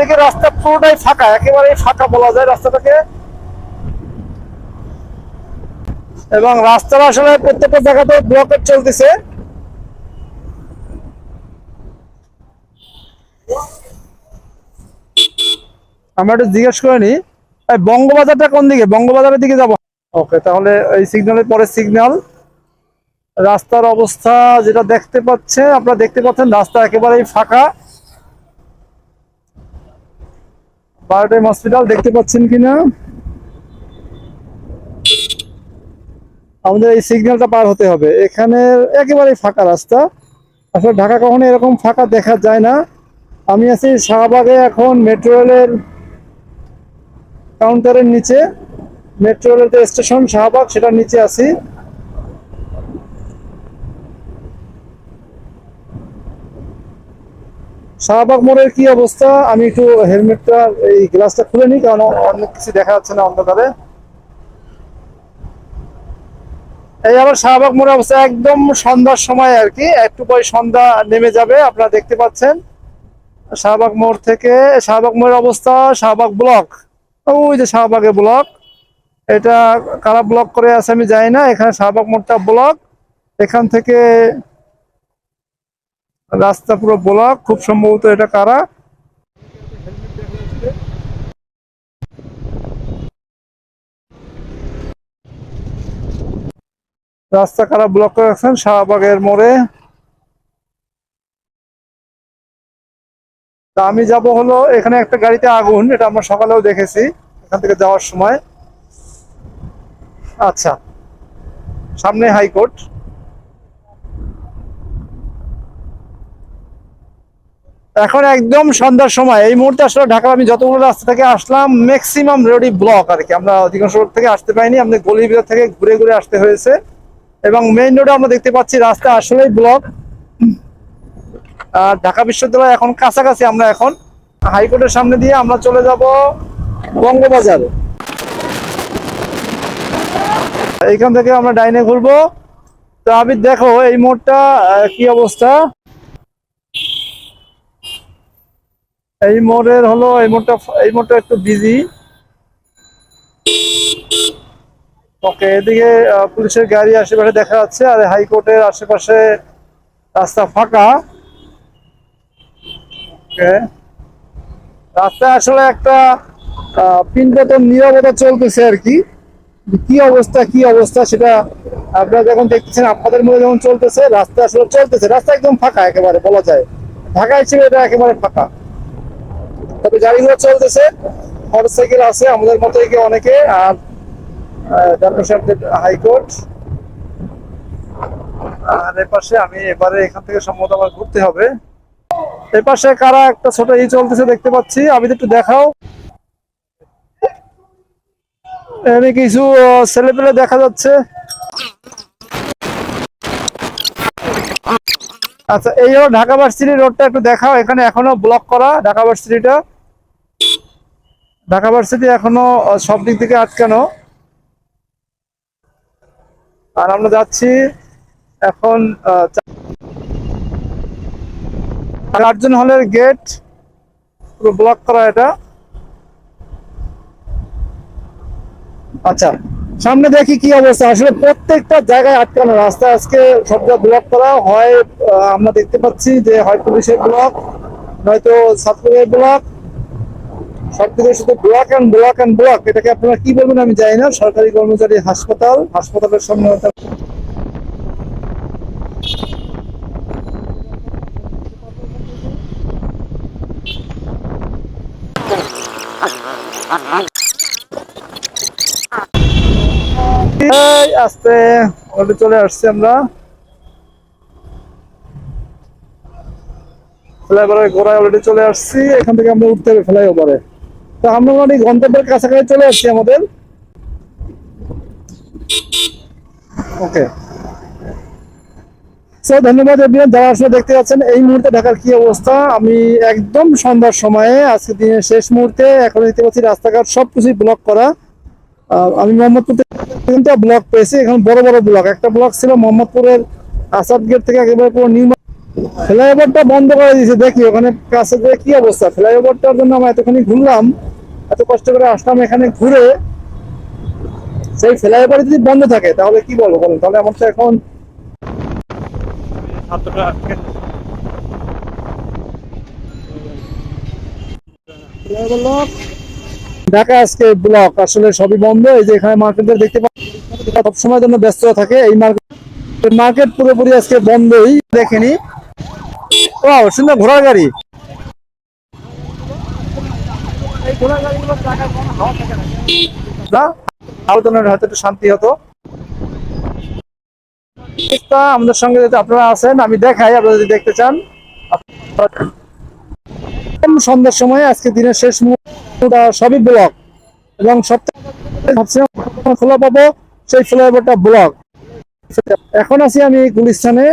থেকে রাস্তা পুরোটাই ফাঁকা একেবারে ফাঁকা বলা যায় রাস্তাটাকে। এবং রাস্তার আসলে প্রত্যেকটা জায়গাতে ব্লকেট চলতেছে। আমরা একটু জিজ্ঞেস করে নি বঙ্গবাজারটা কোন দিকে? বঙ্গবাজারের দিকে যাব। ওকে, তাহলে এই সিগন্যালের পরে সিগন্যাল রাস্তার অবস্থা যেটা দেখতে পাচ্ছে, আপনারা দেখতে পাচ্ছেন রাস্তা একেবারেই ফাঁকা। বারোটাইম হসপিটাল দেখতে পাচ্ছেন কিনা? আমাদের এই সিগন্যালটা পার হতে হবে। এখানে একেবারেই ফাঁকা রাস্তা। আসলে ঢাকা কখনো এরকম ফাঁকা দেখা যায় না। আমি আছি শাহবাগে এখন মেট্রো রেলের কাউন্টারের নিচে। মেট্রো রেলের যে স্টেশন শাহবাগ, সেটার নিচে আছি। শাহবাগ মোড়ের কি অবস্থা? আমি একটু হেলমেটটা, এই গ্লাসটা খুলে নিই, কারণ অনেক কিছু দেখা যাচ্ছে না অন্ধকারে। এই আবার শাহবাগ মোড়ের অবস্থা, একদম সন্ধ্যার সময় আর কি, একটু পরে সন্ধ্যা নেমে যাবে, আপনারা দেখতে পাচ্ছেন। শাহবাগ মোড় থেকে, শাহবাগ মোড়ের অবস্থা, শাহবাগ ব্লক। ওই যে শাহবাগের ব্লক। এটা কারা ব্লক করে আছে আমি জানি না, এখানে শাহবাগ মোড়টা ব্লক। এখান থেকে রাস্তা পুরো ব্লক খুব সম্ভবত এটা কারা? রাস্তা কারা ব্লক করে রাখছেন? শাহবাগের মোড়ে। তা আমি যাব হলো এখানে একটা গাড়িতে আগুন, এটা আমরা সকালেও দেখেছি, এখান থেকে যাওয়ার সময়। আচ্ছা সামনে হাইকোর্ট। এখন একদম সন্ধ্যার সময়। এই মুহূর্তে আসলে ঢাকার আমি যতগুলো রাস্তা থেকে আসলাম ম্যাক্সিমাম রোডই ব্লক আর কি। আমরা অধিকাংশ রোড থেকে আসতে পাইনি আমাদের গলির ভিতর থেকে ঘুরে ঘুরে আসতে হয়েছে। এবং মেইন রোডে আমরা দেখতে পাচ্ছি রাস্তা আসলেই ব্লক আর ঢাকা বিশ্ববিদ্যালয় এখন কাছাকাছি আমরা এখন। হাইকোর্টের সামনে দিয়ে আমরা চলে যাব বঙ্গবাজার। এইখান থেকে আমরা ডাইনে ঘুরবো। তো আমি দেখো এই মোড়টা কি অবস্থা? এই মোড়ের হলো, এই মোড়টা এই মোড়টা একটু বিজি ওকে এদিকে পুলিশের গাড়ি আশেপাশে দেখা যাচ্ছে, আর হাইকোর্টের আশেপাশে রাস্তা ফাঁকা। ওকে রাস্তায় আসলে একটা পিনপতন নিরবতা চলতেছে আর কি। কি অবস্থা কি অবস্থা সেটা আপনারা যখন দেখতেছেন, আপনাদের মধ্যে যখন চলতেছে, রাস্তা আসলে চলতেছে। রাস্তা একদম ফাঁকা একেবারে, বলা যায়। ঢাকা হিসেবে এটা একেবারে ফাঁকা। তবে গাড়িগুলো চলতেছে। মোটরসাইকেল আছে, আমাদের মতো কি অনেকে, আর হাইকোর্ট। আর এপাশে আমি এবারে এখান থেকে সম্ভবত আমার ঘুরতে হবে। এপাশে কারা একটা ছোট ই চলতেছে দেখতে পাচ্ছি, আমি একটু দেখাও। এখানে কিছু ছেলে পেলে দেখা যাচ্ছে। আচ্ছা এই হলো ঢাকা ভার্সিটি রোডটা, একটু দেখাও, এখানে এখনও ব্লক করা ঢাকা ভার্সিটিটা। ঢাকা ভার্সিটি এখনও সব দিক থেকে আটকানো। আর আমরা যাচ্ছি এখন চারজন হলের গেট, পুরো ব্লক করা এটা। আচ্ছা সামনে দেখি কি অবস্থা। আসলে প্রত্যেকটা জায়গায় আটকানো। রাস্তা আজকে সবটা ব্লক করা হয় আমরা দেখতে পাচ্ছি যে হয় পুলিশের ব্লক নয়তো ছাত্রদের ব্লক সবদিকে শুধু block and block and block এটাকে আপনারা কি বলবেন আমি জানি না। সরকারি কর্মচারী হাসপাতাল, হাসপাতালের সামনে আস্তে অলরেডি চলে আসছি আমরা। ফ্লাইওভারের গোড়ায় অলরেডি চলে আসছি। এখান থেকে আমরা উঠতে হবে ফ্লাইওভারে। তো আমরা মোটামুটি গন্তব্যের কাছাকাছি চলে আসছি আমাদের। ওকে সো ধন্যবাদ, এভরিওয়ান, যারা আসলে দেখতে পাচ্ছেন এই মুহূর্তে ঢাকার কি অবস্থা? আমি একদম সন্ধ্যার সময়ে, আজকে দিনের শেষ মুহূর্তে, এখন দেখতে পাচ্ছি রাস্তাঘাট সবকিছুই ব্লক করা। আমি মোহাম্মদপুর থেকে তিনটা ব্লক পেয়েছি, এখন বড় বড় ব্লক একটা ব্লক ছিল মোহাম্মদপুরের আসাদ গেট থেকে একেবারে পুরো নিউ ফ্লাইওভারটা বন্ধ করে দিয়েছে, দেখি, ওখানে কাছে যে কি অবস্থা। ফ্লাইওভারটার জন্য আমরা এতখানি ঘুরলাম, এত কষ্ট করে আসলাম এখানে ঘুরে। সেই ফ্লাইওভার যদি বন্ধ থাকে, তাহলে কি বলব বলেন? তাহলে আমার তো এখন ঢাকা আজকে ব্লক আসলে সবই বন্ধ, এই যে এখানে মার্কেটে দেখতে পাচ্ছি সবসময়ের জন্য ব্যস্ত থাকে, এই মার্কেট মার্কেট পুরোপুরি আজকে বন্ধই, দেখেনি। সুন্দর ঘোড়ার গাড়ি। শান্তি হতো। আমাদের সঙ্গে যদি আপনারা আছেন, আমি দেখাই, আপনারা যদি দেখতে চান। সন্ধ্যার সময়, আজকে দিনের শেষ মুহূর্তটা সবই ব্লক এবং সপ্তাহে খোলা সেই ফ্লাইওভারটা ব্লক এখন আছি আমি গুলিস্তানে